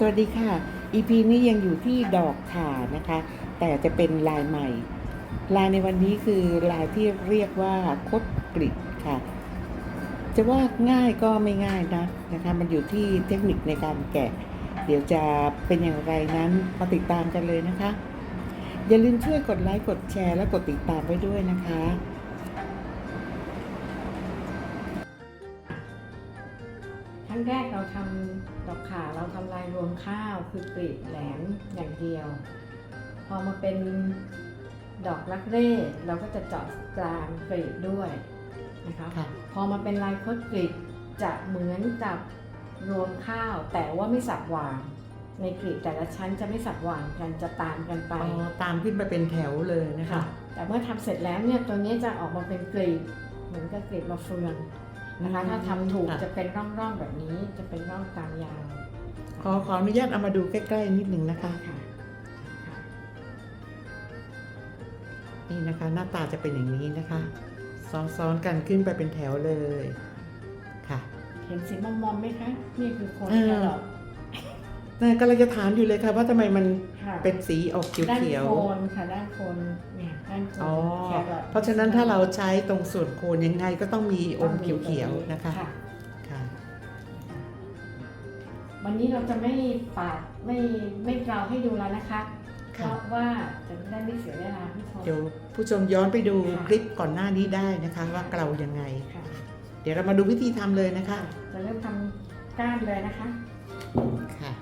สวัสดีค่ะ EP นี้ยังอยู่ที่ดอกข่านะคะ แต่จะเป็นลายใหม่ ลายในวันนี้คือลายที่เรียกว่าคดกริดค่ะ จะว่าง่ายก็ไม่ง่ายนะนะคะ มันอยู่ที่เทคนิคในการแกะ เดี๋ยวจะเป็นอย่างไรนั้นมาติดตามกันเลยนะคะ อย่าลืมช่วยกดไลค์กดแชร์และกดติดตามไว้ด้วยนะคะครั้งแรกเราทำดอกขา ราทำลายรวงข้าวคือกรีดแหลมอย่างเดียว พอมาเป็นดอกรักเร่ เราก็จะเจาะกลางกรีดด้วยนะคะค่ะพอมาเป็นลายคดกรีดจะเหมือนกับรวงข้าวแต่ว่าไม่สับหว่างในกรีดแต่ละชั้นจะไม่สับหว่างกันจะตามกันไปอ๋อตามขึ้นไปเป็นแถวเลยนะคะค่ะแต่เมื่อทำเสร็จแล้วเนี่ยตัวนี้จะออกมาเป็นกรีบเหมือนกับกรีบมะเฟืองนะคะอืมถ้าทำถูกค่ะจะเป็นร่องๆแบบนี้จะเป็นร่องตามยาวข อขออนุญาตเอามาดูใกล้ ๆ นิดหนึ่งนะคะค่ะค่ะนี่นะคะหน้าตาจะเป็นอย่างนี้นะคะซ้อนๆกันขึ้นไปเป็นแถวเลยค่ะ เห็นสีมอมๆไหมคะ นี่คือโคนเออแครอทแต่กำลังจะถามอยู่เลยค่ะ ว่าทำไมมันค่ะเป็นสีออกเด้านขียวโคนค่ะด้านโคนเนี่ยด้านโคนๆอ๋อแครอทเพราะฉะนั้นถ้าเราใช้ตรงส่วนโคนยังไงก็ต้องมีอมเขียวๆนะคะค่ะค่ะ นนี้เราจะไม่ปาดไม่ไม่เกลาให้ดูแล้วนะคะเพค่ะ ราะว่าจะได้ไม่เสียเวลาผู้ชม เดี๋ยวผู้ชมย้อนไปดูค่ะ คลิปก่อนหน้านี้ได้นะคะ ว่าเกลายังไง ค่ะเดี๋ยวเรามาดูวิธีทำเลยนะคะ จะเริ่มทำก้านเลยนะคะ ค่ะ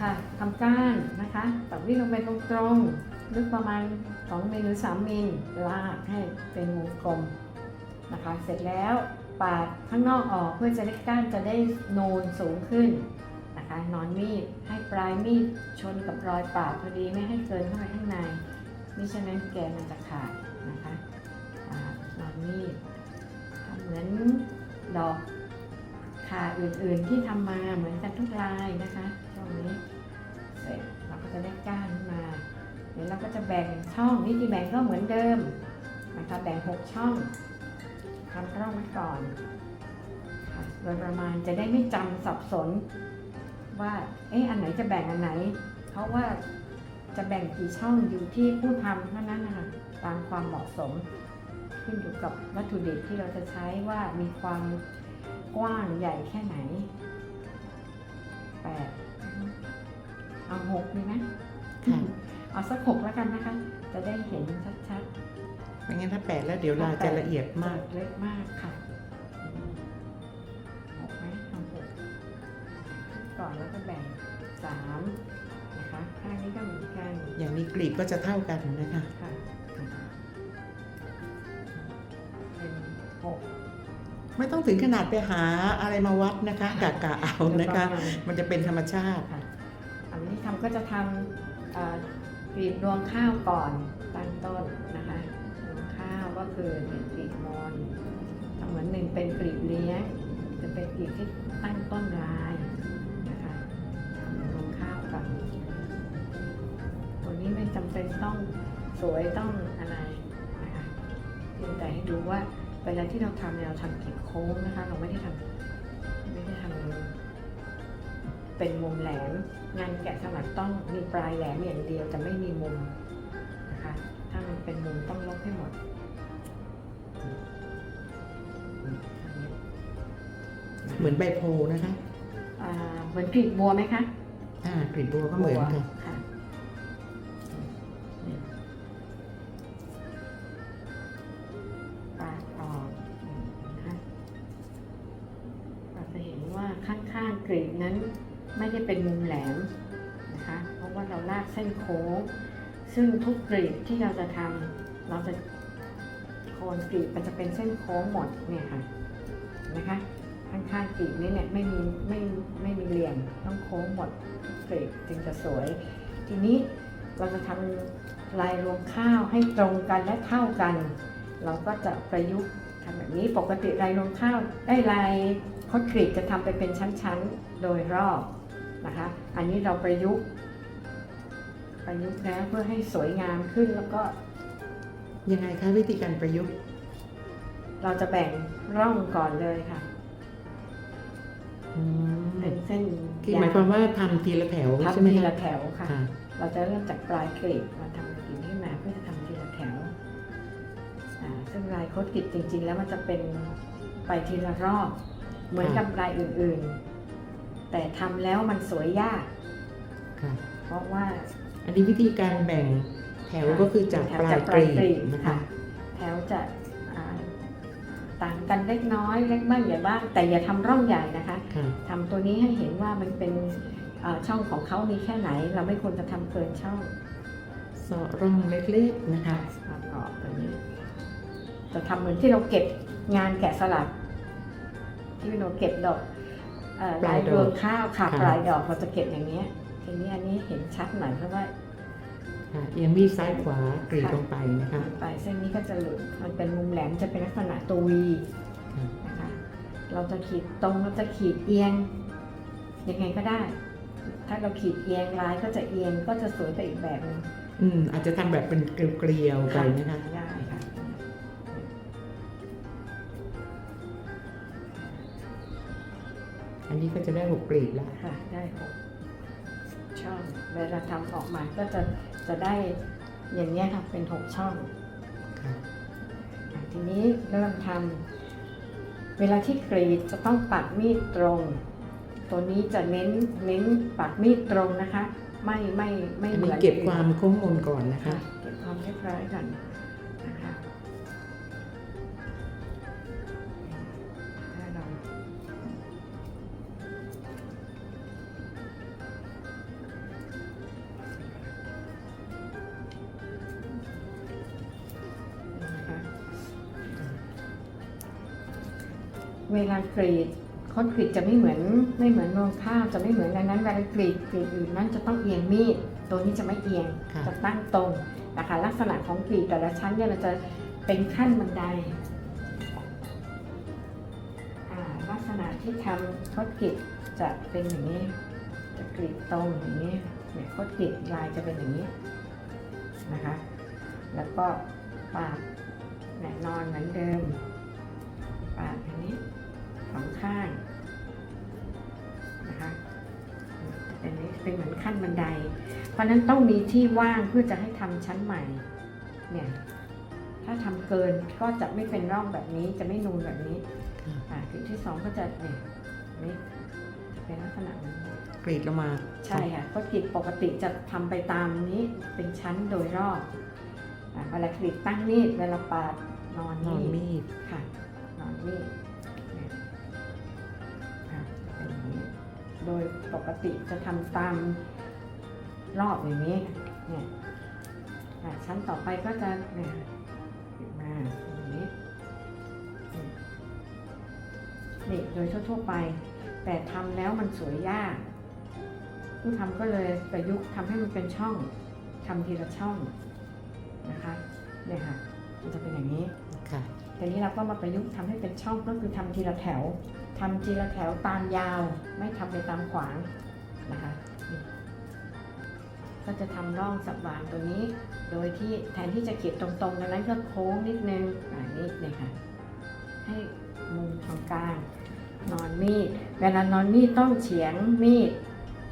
ค่ะทำก้านนะคะตัดวิ่งลงไปตรงๆลึกประมาณ2มิลหรือ3มิลลากให้เป็นวงกลมนะคะ เสร็จแล้ว ปาดข้างนอกออกเพื่อจะได้ก้านจะได้โนนสูงขึ้นนะคะนอนมีดให้ปลายมีดชนกับรอยปาดพอดีไม่ให้เกินเข้าไปข้างในมิฉะนั้นแกนมันจะขาดนะคะนอนมีดเหมือนดอกขาอื่นๆที่ทำมาเหมือนกันทุกลายนะคะช่วงนี้เสร็จเราก็จะได้ก้านขึ้นมาเดี๋ยวเราก็จะแบ่งช่องวิธีแบ่งก็เหมือนเดิมนะคะแบ่ง 6 ช่อง ทำร่องไว้ก่อนค่ะโดยประมาณจะได้ไม่จำสับสน ว่าเอ๊ะอันไหนจะแบ่งอันไหน เพราะว่าจะแบ่งกี่ช่องอยู่ที่ผู้ทำเท่านั้นนะคะตามความเหมาะสม ขึ้นอยู่กับวัตถุดิบที่เราจะใช้ว่ามีความกว้างใหญ่แค่ไหนแปดเอาหกดีไหมค่ะเอาสักหกแล้วกันนะคะ จะได้เห็นชัด ไม่งั้นถ้าแปดแล้วเดี๋ยวๆลายจะละเอียดมากเล็กมากค่ะหกไหมเอาหกก่อนแล้วก็แบ่งสามนะคะข้างนี้ก็เหมือนกันอย่างนี้กลีบก็จะเท่ากันนะคะค่ะเป็นหกไม่ต้องถึงขนาดไปหาอะไรมาวัดนะคะกะกะเอานะคะโดยประมาณมันจะเป็นธรรมชาติค่ะอันนี้ทำก็จะทำเอ่อกรีบรวงข้าวก่อนตั้งต้นนะคะรวงข้าว ก็คือหนึ่งกรีบมอนเหมือนหนึ่งเป็นกรีบเลี้ยงจะเป็นกรีบที่ตั้งต้นลายนะคะทำรวงข้าวก่อนตัวนี้ไม่จำเป็นต้องสวยต้องอะไรนะคะเพียงแต่ให้ดูว่าเวลาที่เราทำเราทำกรีบโค้งนะคะ เราไม่ได้ทำไม่ได้ทำเป็นมุมแหลม งานแกะสลักต้องมีปลายแหลมอย่างเดียวจะไม่มีมุมนะคะ ถ้ามันเป็นมุมต้องลบให้หมด เหมือนใบโพนะคะ อ่าเหมือนกลีบบัวไหมคะอ่ากลีบบัวก็เหมือนกันค่ะ ปาดออกนะคะเราจะเห็นว่าข้างๆกรีบนั้นไม่ได้เป็นมุมแหลมนะคะ เพราะว่าเราลากเส้นโค้ง ซึ่งทุกกรีบที่เราจะทำเราจะโคนกรีบมันจะเป็นเส้นโค้งหมดเนี่ยค่ะนะคะข้างๆกรีบนี้เนี่ยไม่มีไม่ไม่มีเหลี่ยมต้องโค้งหมดกรีบจึงจะสวย ทีนี้เราจะทำลายรวงข้าวให้ตรงกันและเท่ากัน เราก็จะประยุกต์ทำแบบนี้ปกติลายรวงข้าวได้ลายคดกรีบจะทำไปเป็นชั้นๆโดยรอบนะคะ อันนี้เราประยุกต์ประยุกต์แล้วเพื่อให้สวยงามขึ้นแล้วก็ ยังไงคะวิธีการประยุกต์ เราจะแบ่งร่องก่อนเลยค่ะอืมเป็นเส้นแคือหมายความว่าทำทีละแถวใช่ไหมทำทีคะละแถวค่ะค่ะ เราจะเริ่มจากปลายกลีบมาทำกลีบขึ้นมาเพื่อจะทำทีละแถวอ่าซึ่งลายโคดกลีบจริง ๆ แล้วมันจะเป็นไปทีละรอบ เหมือนกับลายอื่นๆ แต่ทำแล้วมันสวยยากค่ะเพราะว่า อันนี้วิธีการแบ่ง แถวก็คือจากแถวปลายจากกรีบนะคะแถวจะอ่าต่างกันเล็กน้อยเล็กบ้างใหญ่บ้างแต่อย่าทำร่องใหญ่นะคะค่ะทำตัวนี้ให้เห็นว่ามันเป็นอ่าช่องของเขามีแค่ไหน เราไม่ควรจะทำเกินช่องเสาะร่องเล็กๆนะคะครับออกตัวนี้จะทำเหมือนที่เราเก็บงานแกะสลักที่เราเก็บดอกเอ่อปลายดอกรวงข้าวค่ะค่ะปลายดอกเราจะเก็บอย่างนี้ยทีนี้อันนี้เห็นชัดหน่อยเพราะว่าค่ะ เอียงมีดซ้ายขวากรีดลงไปนะคะปลายเส้นนี้ก็จะหลุดมันเป็นมุมแหลมจะเป็นลักษณะตัววีค่ะนะคะเราจะขีดตรงเราจะขีดเอียงยังไงก็ได้ ถ้าเราขีดเอียงลายก็จะเอียงก็จะสวยไปอีกแบบหนึงอืมอาจจะทำแบบเป็นเกลียวๆไปนะคะได้ค่ะอันนี้ก็จะได้หกกรีบแล้วค่ะได้หกช่องเวลาทำออกมาก็จะ จะได้อย่างนี้ยค่ะเป็นหกช่องค่ะอะทีนี้เริ่มทำเวลาที่กรีดจะต้องปักมีดตรง ตัวนี้จะเน้นเน้นปักมีดตรงนะคะ ไม่ไม่ไม่อันเหมืนี้อนเก็บความโค้งมนก่อนนะคะค่ะเก็บความเรียบร้อยก่อนนะคะ วลากรีดคดกรีดจะไม่เหมือนไม่เหมือนรวงข้าวจะไม่เหมือนดังนั้นเวลากรีดกรีดอื่นนั้นจะต้องเอียงมีดตัวนี้จะไม่เอียงค่ะจะตั้งตรงนะคะลักษณะของกรีดแต่ละชั้นเนี่ยมันจะเป็นขั้นบันไดอ่าลักษณะที่ทำคดกรีดจะเป็นอย่างนี้ จะกรีดตรงอย่างนี้เนี่ยคดกรีดลายจะเป็นอย่างนี้นะคะแล้วก็ปาดแน่นอนเหมือนเดิมปาดอย่างนี้ส องข้างนะคะเป็นนี้เป็นเหมือนขั้นบันได เพราะฉะนั้นต้องมีที่ว่างเพื่อจะให้ทำชั้นใหม่ เนี่ย ถ้าทำเกินก็จะไม่เป็นร่องแบบนี้ จะไม่นูนแบบนี้ค่ะอ่าจุดที่สองก็จะเนี่ยนี่จะเป็นลักษณะนี้กรีดลงมาใช่ค่ะก็กรีดปกติจะทำไปตามนี้เป็นชั้นโดยรอบอ่าเวลากรีดตั้งมีดเวลาปาดนอนนอนมีดมีดค่ะ นอนมีด โดยปกติจะทำตามรอบอย่างนี้เนี่ยอะชั้นต่อไปก็จะเนี่ยขึ้นมาอย่างนี้อืมนี่โดยทั่วๆไป แต่ทำแล้วมันสวยยาก ผู้ทำก็เลยประยุกต์ทำให้มันเป็นช่องทำทีละช่องนะคะเนี่ยค่ะมันจะเป็นอย่างนี้ค่ะทีนี้เราก็มาประยุกต์ทำให้เป็นช่องก็คือทำทีละแถว ทำทีละแถวตามยาว ไม่ทำไปตามขวางนะคะ ก็จะทำร่องสับวางตัวนี้ โดยที่แทนที่จะเขียนตรงๆดังนั้นก็โค้งนิดนึงอ่านี่เลยค่ะให้มุมตรงกลางนอนมีด เวลานอนมีดต้องเฉียงมีด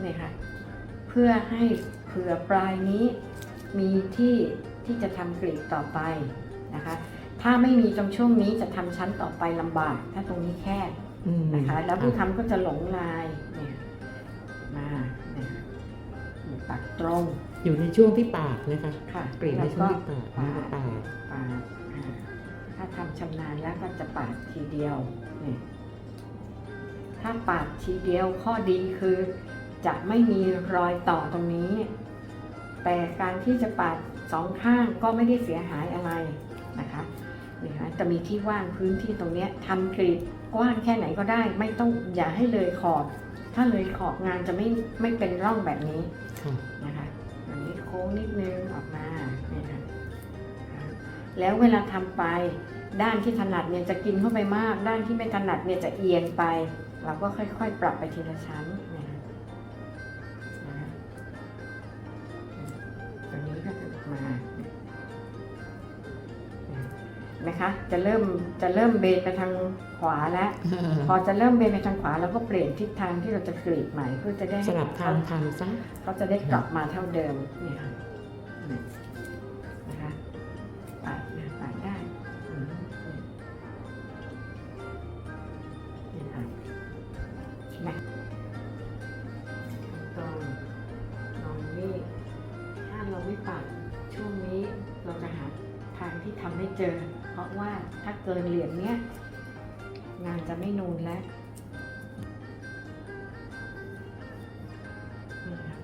เนี่ยค่ะเพื่อให้เผื่อปลายนี้มีที่ที่จะทำกรีดต่อไปนะคะ ถ้าไม่มีตรงช่วงนี้จะทำชั้นต่อไปลำบาก ถ้าตรงนี้แคบ นะคะ แล้วผู้ทำก็จะหลงลายเนี่ยมาเนี่ยอยู่ปากตรงอยู่ในช่วงที่ปากนะคะค่ะกรีดในแล้วช่วก็งที่ปากนี่ก็ปากปาดอ่าถ้าทำชำนาญแล้วก็จะปาดทีเดียวเนี่ยถ้าปาดทีเดียวข้อดีคือจะไม่มีรอยต่อตรงนี้ แต่การที่จะปาดสองข้างก็ไม่ได้เสียหายอะไรนะคะเนี่ยค่ะจะมีที่ว่างพื้นที่ตรงเนี้ยทำกรีดกว้างแค่ไหนก็ได้ ไม่ต้องอย่าให้เลยขอบ ถ้าเลยขอบงานจะไม่ไม่เป็นร่องแบบนี้ค่ะนะคะอันนี้โค้งนิดนึงออกมาเนี่ยค่ะอ่าแล้วเวลาทำไปด้านที่ถนัดเนี่ยจะกินเข้าไปมาก ด้านที่ไม่ถนัดเนี่ยจะเอียงไป เราก็ค่อย ๆ ปรับไปทีละชั้นเนี่ยค่ะนะคะ เนี่ยนะคะ จะเริ่มจะเริ่มเบนไปทางขวาแล้ว พอจะเริ่มเบนไปทางขวาเราก็เปลี่ยนทิศทางที่เราจะกรีดใหม่เพื่อจะได้สลับทางทำซะเขาจะได้กลับมาเท่าเดิมเนี่ยค่ะนี่นะคะ ทางที่ทำให้เจอ เพราะว่าถ้าเกินเหลี่ยมเนี้ยงานจะไม่นูนแล้วนี่ค่ะ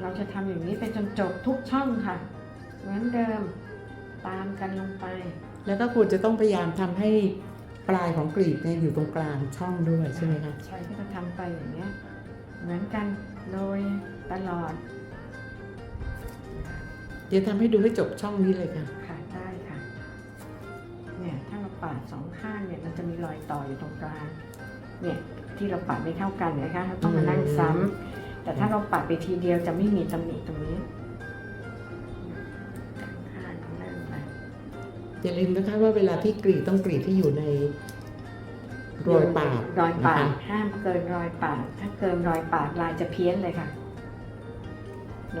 เราจะทำอย่างนี้ไปจนจบทุกช่องค่ะ เหมือนเดิมตามกันลงไป แล้วก็ควรจะต้องพยายามทำให้ปลายของกรีบเนี่ยอยู่ตรงกลางช่องด้วยใช่ไหมคะใช่ก็จะทำไปอย่างเงี้ยเหมือนกันโดยตลอด เดี๋ยวทำให้ดูให้จบช่องนี้เลยค่ะค่ะได้ค่ะ เนี่ยถ้าเราปาดสองข้างเนี่ยมันจะมีรอยต่ออยู่ตรงกลาง เนี่ยที่เราปาดไม่เท่ากันเนยนะคะเราต้องมานั่งซ้ำแต่ถ้าเราปาดไปทีเดียวจะไม่มีตำหนิตรงนี้ข้างๆนั่งไปอย่าลืมนะคะว่าเวลาที่กรีดต้องกรีดที่อยู่ในรอยปาดรอยปาดนะคะห้ามเกินรอยปาดถ้าเกินรอยปาดลายจะเพี้ยนเลยค่ะ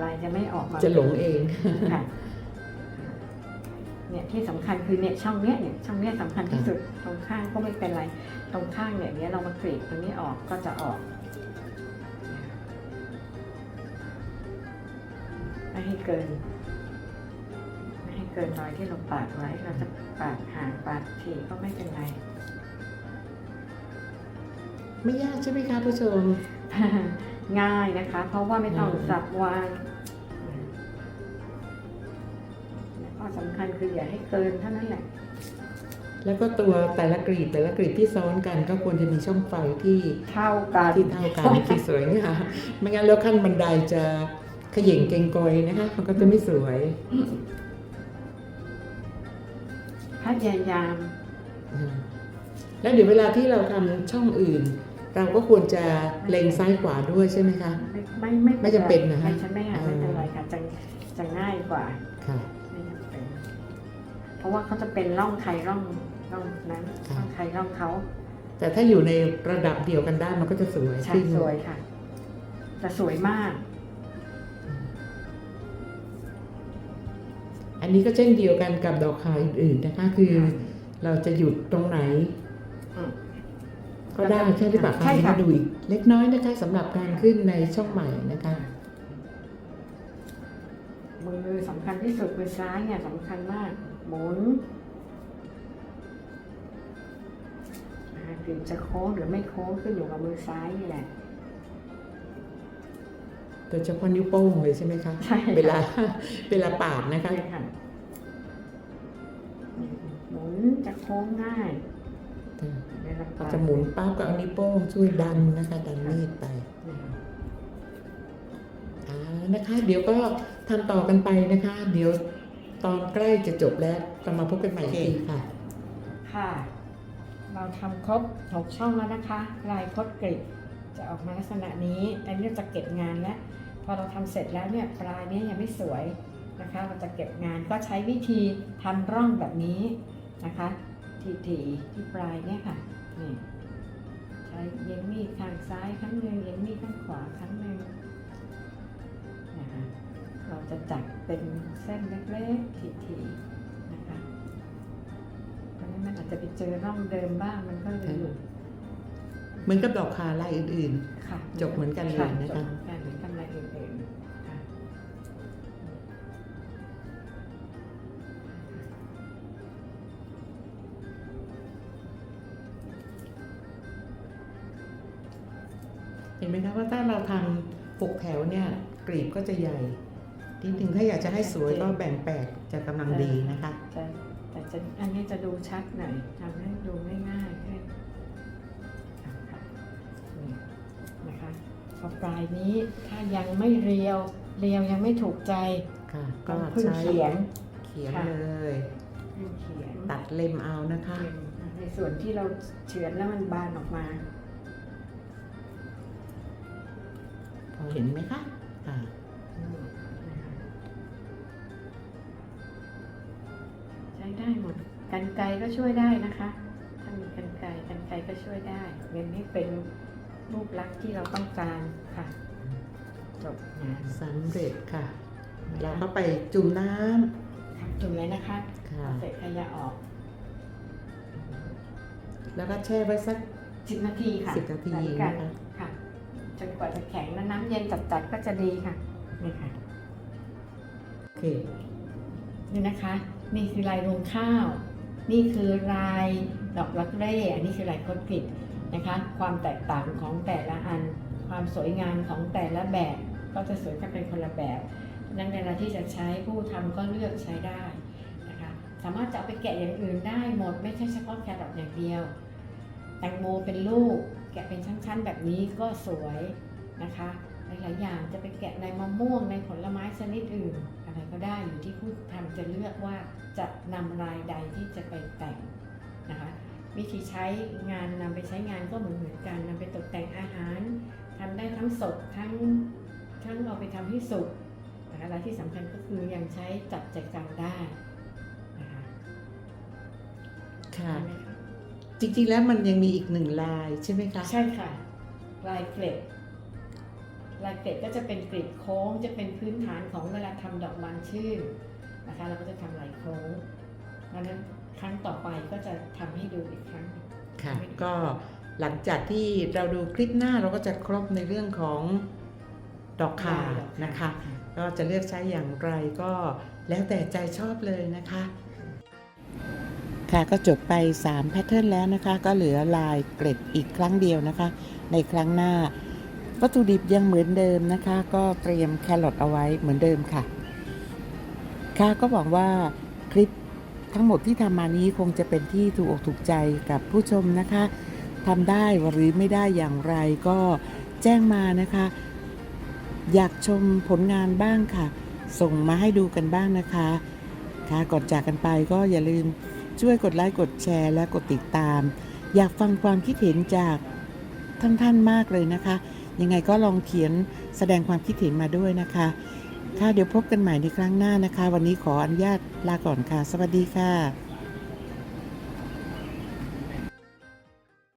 ลายจะไม่ออกมาจะหลงเองค่ะเนี่ยที่สำคัญคือเนี่ยช่องเนี้ยเนี่ยช่องเนี้ยสำคัญที่สุดตรงข้างก็ไม่เป็นไร ตรงข้างเนี่ยเนี้ยเรามากรีดตรงนี้ออกก็จะออกไม่ให้เกินไม่ให้เกินรอยที่เราปาดไว้เราจะปาดห่างปาดทีก็ไม่เป็นไร ไม่ยากใช่ไหมคะผู้ชม ง่ายนะคะ เพราะว่าไม่ต้องอืมสับวางข้อสำคัญคืออย่าให้เกินเท่านั้นแหละ แล้วก็ตัวแต่ละกรีดแต่ละกรีดที่ซ้อนกันก็ควรจะมีช่องไฟที่เท่ากันที่เท่ากันที่สวยงามไม่งั้นแล้วขั้นบันไดจะเขย่งเกงกอยนะคะมันก็จะไม่สวยพยายามอืมแล้วเดี๋ยวเวลาที่เราทำช่องอื่น เราก็ควรจะเล็งซ้ายขวาด้วยใช่ไหมคะ ไม่ไม่ไม่ไม่จำเป็นนะฮะไม่ใช่ไม่ค่ะอ่าไม่เป็นไรค่ะจะจะง่ายกว่าค่ะไม่จำเป็นเพราะว่าเขาจะเป็นร่องใครร่องร่องนั้นค่ะร่องใครร่องเขาแต่ถ้าอยู่ในระดับเดียวกันได้มันก็จะสวยใช่ขึ้นสวยค่ะจะสวยมาก อันนี้ก็เช่นเดียวกันกับดอกขาวอื่นๆนะคะ คือเราจะหยุดตรงไหนอืม ก็ได้ใช่หรือเปล่าคะใช่ค่ะมาดูอีกเล็กน้อยนะคะสำหรับการขึ้นในช่องใหม่นะคะ มือสำคัญที่สุดมือซ้ายเนี่ยสำคัญมาก หมุนนะคะถึงจะโค้งหรือไม่โค้งขึ้นอยู่กับมือซ้ายนี่แหละโดยเฉพาะนิ้วโป้งเลยใช่ไหมคะใช่ค่ะเวลาเวลาปาดนะคะใช่ค่ะหมุนจะโค้งง่าย เวลาเราปาดจะหมุนปั๊บก็เอานิ้วโป้งช่วยดันนะคะ ดันมีดไปนะคะอ่านะคะ เดี๋ยวก็ทำต่อกันไปนะคะ เดี๋ยวตอนใกล้จะจบแล้วเรามาพบกันใหม่อีกทีค่ะ ค่ะ เราทำครบหกช่องแล้วนะคะ ลายคดกริบจะออกมาลักษณะนี้อันนี้เราจะเก็บงานแล้วพอเราทำเสร็จแล้วเนี่ยปลายเนี้ยังไม่สวยนะคะ เราจะเก็บงานก็ใช้วิธีทำร่องแบบนี้นะคะ ทีทีๆที่ปลายเนี่ยค่ะนี่ใช้เย็นมีดข้างซ้ายครั้งหนึ่งเย็นมีดข้างขวาครั้งหนึ่งนะคะเราจะจัดเป็นเส้นเล็กๆทีๆนะคะเพราะฉะนั้นมันอาจจะไปเจอร่องเดิมบ้างมันก็เลยหลุดเหมือนกับดอกคาลายอื่นค่ะจบเหมือนกันเลยนะคะ จบเหมือนกั ห็นไหมคะว่าถ้าเราทำหกแถวเนี่ยกรีบก็จะใหญ่นิดนึงถ้าอยากจะให้สวยก็แบ่งแปดจะกำลังดีนะคะจะแต่จะอันนี้จะดูชัดหน่อยทำให้ดูง่ายๆขึ้นค่ะนี่นะคะพอปลายนี้ถ้ายังไม่เรียวเรียวยังไม่ถูกใจค่ะก็ก็เพิ่งใช้เขียนเขียนค่ะเลยเพิ่งเขียนตัดเล็มเอานะคะในส่วนที่เราเฉือนแล้วมันบานออกมา เห็นไหมคะอ่าอืมนะคะใช้ได้หมดกันไกรก็ช่วยได้นะคะถก็ช่วยได้เงินนี้เป็นรูปลักษณ์ที่เราต้องการค่ะจบงานสำเร็จค่ะเราก็ไปจุ่มน้ำค่ะจุ่มเลยนะคะค่ะเสร็จขยะออก แล้วก็แช่ไว้สักสิบนาทีค่ะสิบนาทีหลังกันนะคะค่ะจ นกว่าจะแข็งแล้วน้ำเย็นจัดๆก็จะดีค่ะ นี่ค่ะโอเคนี่นะคะ นี่คือลายรวงข้าว นี่คือลายดอกรักเร่อันนี้คือลายคดกริดนะคะ ความแตกต่างของแต่ละอัน ความสวยงามของแต่ละแบบก็จะสวยกันเป็นคนละแบบดังนั้นเวลาที่จะใช้ผู้ทำก็เลือกใช้ได้นะคะ สามารถจะไปแกะอย่างอื่นได้หมด ไม่ใช่เฉพาะแครอทอย่างเดียว ตงโมเป็นลูก แกะเป็นชั้นๆ แบบนี้ก็สวยนะคะ หลายๆอย่างจะไปแกะในมะม่วงในผลไม้ชนิดอื่น อะไรก็ได้อยู่ที่ผู้ทำจะเลือกว่าจะนำลายใดที่จะไปแต่งนะคะวิธีใช้งานนำไปใช้งานก็เหมือนเหมือนกันนำไปตกแต่งอาหารทำได้ทั้งสดทั้งทั้งเอาไปทำให้สุกนะคะและที่สำคัญก็คือยังใช้จัดแจกจ่ายได้นะคะค่ะได้ไหมคะ จริงๆแล้วมันยังมีอีกหนึ่งลายใช่ไหมคะ ใช่ค่ะ ลายเกล็ด ลายเกล็ดก็จะเป็นกลีบโค้งจะเป็นพื้นฐานของเวลาทำดอกบานชื่นนะคะ เราก็จะทำลายโค้งดังนั้นครั้งต่อไปก็จะทำให้ดูอีกครั้งค่ะก็หลังจากที่เราดูคลิปหน้าเราก็จะครบในเรื่องของดอกข่านะคะ ก็จะเลือกใช้อย่างไรก็แล้วแต่ใจชอบเลยนะคะ ค่ะก็จบไป 3 แพทเทิร์นแล้วนะคะ ก็เหลือลายเกร็ดอีกครั้งเดียวนะคะ ในครั้งหน้า วัตถุดิบยังเหมือนเดิมนะคะ ก็เตรียมแครอทเอาไว้เหมือนเดิมค่ะ ค่ะก็หวังว่าคลิปทั้งหมดที่ทำมานี้คงจะเป็นที่ถูกอกถูกใจกับผู้ชมนะคะทำได้หรือไม่ได้อย่างไรก็แจ้งมานะคะ อยากชมผลงานบ้างค่ะ ส่งมาให้ดูกันบ้างนะคะ ค่ะก่อนจากกันไปก็อย่าลืม ช่วยกดไลค์กดแชร์และกดติดตาม อยากฟังความคิดเห็นจากท่านท่านๆมากเลยนะคะ ยังไงก็ลองเขียนแสดงความคิดเห็นมาด้วยนะคะ ค่ะเดี๋ยวพบกันใหม่ในครั้งหน้านะคะ วันนี้ขออนุญาตลาก่อนค่ะ สวัสดีค่ะ